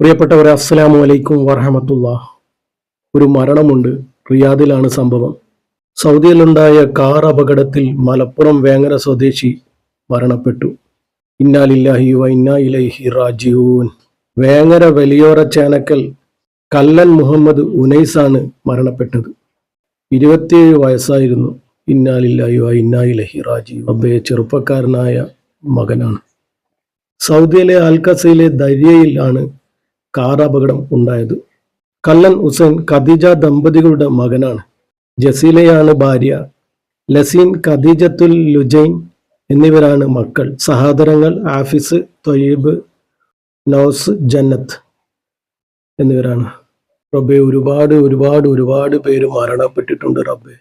പ്രിയപ്പെട്ടവരെ അസ്സലാമു അലൈക്കും വറഹമത്തുള്ള ഒരു മരണമുണ്ട്. റിയാദിലാണ് സംഭവം. സൗദിയിലുണ്ടായ കാർ അപകടത്തിൽ മലപ്പുറം വേങ്ങര സ്വദേശി മരണപ്പെട്ടു. ഇന്നാലില്ലാഹി വ ഇന്നാ ഇലൈഹി റാജിഊൻ. വേങ്ങര വലിയോറ ചേനക്കൽ കല്ലൻ മുഹമ്മദ് ഉനൈസാണ് മരണപ്പെട്ടത്. ഇരുപത്തിയേഴ് വയസ്സായിരുന്നു. ഇന്നാലില്ലാഹി വ ഇന്നാ ഇലൈഹി റാജി അബ്ബയെ ചെറുപ്പക്കാരനായ മകനാണ്. സൗദിയിലെ അൽക്കസയിലെ ദര്യയിലാണ് കാർ അപകടം ഉണ്ടായത്. കല്ലൻ ഹുസൈൻ ഖദീജ ദമ്പതികളുടെ മകനാണ്. ജസീലയാണ് ഭാര്യ. ലസീൻ ഖദീജത്തുൽ ലുജൈൻ എന്നിവരാണ് മക്കൾ. സഹോദരങ്ങൾ ആഫിസ് തൊയ്ബ് നൗസ് ജന്നത്ത് എന്നിവരാണ്. റബ്ബെ ഒരുപാട് ഒരുപാട് ഒരുപാട് പേര് മരണപ്പെട്ടിട്ടുണ്ട് റബ്ബെ.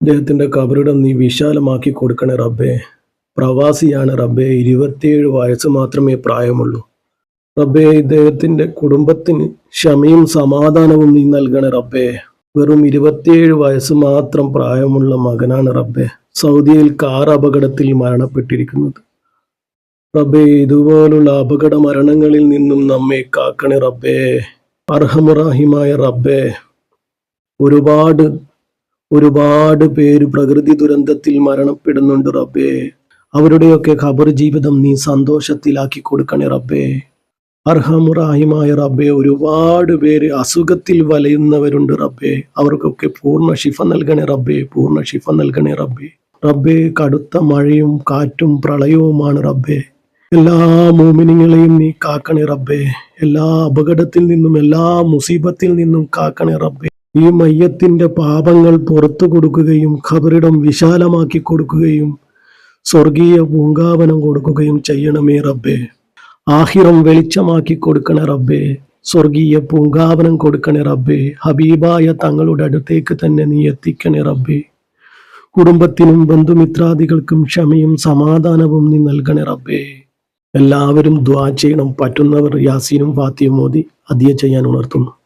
അദ്ദേഹത്തിന്റെ കബറിടം നീ വിശാലമാക്കി കൊടുക്കണേ റബ്ബെ. പ്രവാസിയാണ് റബ്ബെ. ഇരുപത്തിയേഴ് വയസ്സ് മാത്രമേ പ്രായമുള്ളൂ. റബ്ബേ ഇദ്ദേഹത്തിന്റെ കുടുംബത്തിന് ക്ഷമയും സമാധാനവും നീ നൽകണേ റബ്ബേ. വെറും ഇരുപത്തിയേഴ് വയസ്സ് മാത്രം പ്രായമുള്ള മകനാണ് റബ്ബെ. സൗദിയിൽ കാർ അപകടത്തിൽ മരണപ്പെട്ടിരിക്കുന്നത്. റബ്ബെ ഇതുപോലുള്ള അപകട മരണങ്ങളിൽ നിന്നും നമ്മെ കാക്കണേ റബ്ബേ. അർഹമുറാഹിമായ റബ്ബേ. ഒരുപാട് ഒരുപാട് പേര് പ്രകൃതി ദുരന്തത്തിൽ മരണപ്പെടുന്നുണ്ട് റബ്ബേ. അവരുടെയൊക്കെ ഖബർ ജീവിതം നീ സന്തോഷത്തിലാക്കി കൊടുക്കണേ റബ്ബേ. അർഹമുറാഹിമായ റബ്ബെ ഒരുപാട് പേര് അസുഖത്തിൽ വലയുന്നവരുണ്ട് റബ്ബെ. അവർക്കൊക്കെ പൂർണ ശിഫ നൽകണേ റബ്ബെ പൂർണ ശിഫ നൽകണേ റബ്ബെ. റബ്ബെ കടുത്ത മഴയും കാറ്റും പ്രളയവുമാണ് റബ്ബെ. എല്ലാ മോമിനിങ്ങളെയും നീ കാക്കണേ റബ്ബെ. എല്ലാ അപകടത്തിൽ നിന്നും എല്ലാ മുസീബത്തിൽ നിന്നും കാക്കണേ റബ്ബെ. ഈ മയ്യത്തിന്റെ പാപങ്ങൾ പുറത്തു കൊടുക്കുകയും ഖബറിടം വിശാലമാക്കി കൊടുക്കുകയും സ്വർഗീയ പൂങ്കാവനം കൊടുക്കുകയും ചെയ്യണമേ റബ്ബേ. ആഹിറം വെളിച്ചമാക്കി കൊടുക്കണേ റബ്ബേ. സ്വർഗീയ പൂങ്കാവനം കൊടുക്കണേ റബ്ബേ. ഹബീബായ തങ്ങളുടെ അടുത്തേക്ക് തന്നെ നീ എത്തിക്കണേ റബ്ബേ. കുടുംബത്തിനും ബന്ധുമിത്രാദികൾക്കും ക്ഷമയും സമാധാനവും നീ നൽകണേ റബ്ബേ. എല്ലാവരും ദ്വാ ചെയ്യണം. പറ്റുന്നവർ യാസീനും ഫാത്തിയും മോദി അതിയെ ചെയ്യാൻ ഉണർത്തുന്നു.